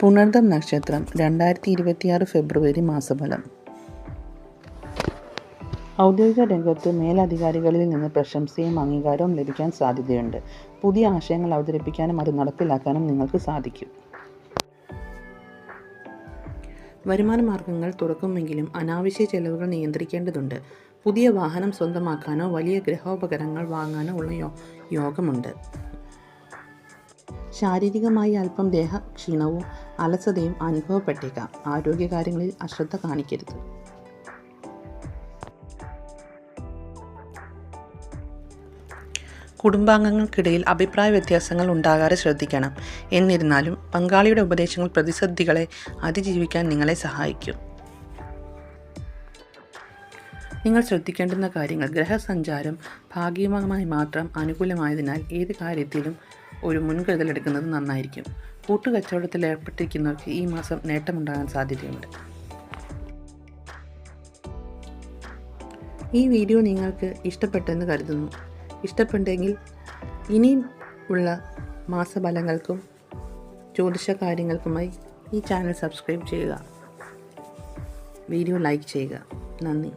പുണർദം നക്ഷത്രം രണ്ടായിരത്തി ഇരുപത്തിയാറ് ഫെബ്രുവരി മാസഫലം. ഔദ്യോഗിക രംഗത്ത് മേലധികാരികളിൽ നിന്ന് പ്രശംസയും അംഗീകാരവും ലഭിക്കാൻ സാധ്യതയുണ്ട്. പുതിയ ആശയങ്ങൾ അവതരിപ്പിക്കാനും അത് നടപ്പിലാക്കാനും നിങ്ങൾക്ക് സാധിക്കും. വരുമാന മാർഗങ്ങൾ തുറക്കുമെങ്കിലും അനാവശ്യ ചെലവുകൾ നിയന്ത്രിക്കേണ്ടതുണ്ട്. പുതിയ വാഹനം സ്വന്തമാക്കാനോ വലിയ ഗ്രഹോപകരണങ്ങൾ വാങ്ങാനോ ഉള്ള യോഗമുണ്ട്. ശാരീരികമായി അല്പം ദേഹ ക്ഷീണവും അലസതയും അനുഭവപ്പെട്ടേക്കാം. ആരോഗ്യകാര്യങ്ങളിൽ അശ്രദ്ധ കാണിക്കരുത്. കുടുംബാംഗങ്ങൾക്കിടയിൽ അഭിപ്രായ വ്യത്യാസങ്ങൾ ഉണ്ടാകാതെ ശ്രദ്ധിക്കണം. എന്നിരുന്നാലും പങ്കാളിയുടെ ഉപദേശങ്ങൾ പ്രതിസന്ധികളെ അതിജീവിക്കാൻ നിങ്ങളെ സഹായിക്കും. നിങ്ങൾ ശ്രദ്ധിക്കേണ്ടുന്ന കാര്യങ്ങൾ ഗ്രഹസഞ്ചാരം ഭാഗികമായി മാത്രം അനുകൂലമായതിനാൽ ഏത് കാര്യത്തിലും ഒരു മുൻകരുതൽ എടുക്കുന്നത് നന്നായിരിക്കും. കൂട്ടുകച്ചവടത്തിൽ ഏർപ്പെട്ടിരിക്കുന്നവർക്ക് ഈ മാസം നേട്ടമുണ്ടാകാൻ സാധ്യതയുണ്ട്. ഈ വീഡിയോ നിങ്ങൾക്ക് ഇഷ്ടപ്പെട്ടെന്ന് കരുതുന്നു. ഇഷ്ടപ്പെട്ടെങ്കിൽ ഇനിയും ഉള്ള മാസഫലങ്ങൾക്കും ജ്യോതിഷ കാര്യങ്ങൾക്കുമായി ഈ ചാനൽ സബ്സ്ക്രൈബ് ചെയ്യുക. വീഡിയോ ലൈക്ക് ചെയ്യുക. നന്ദി.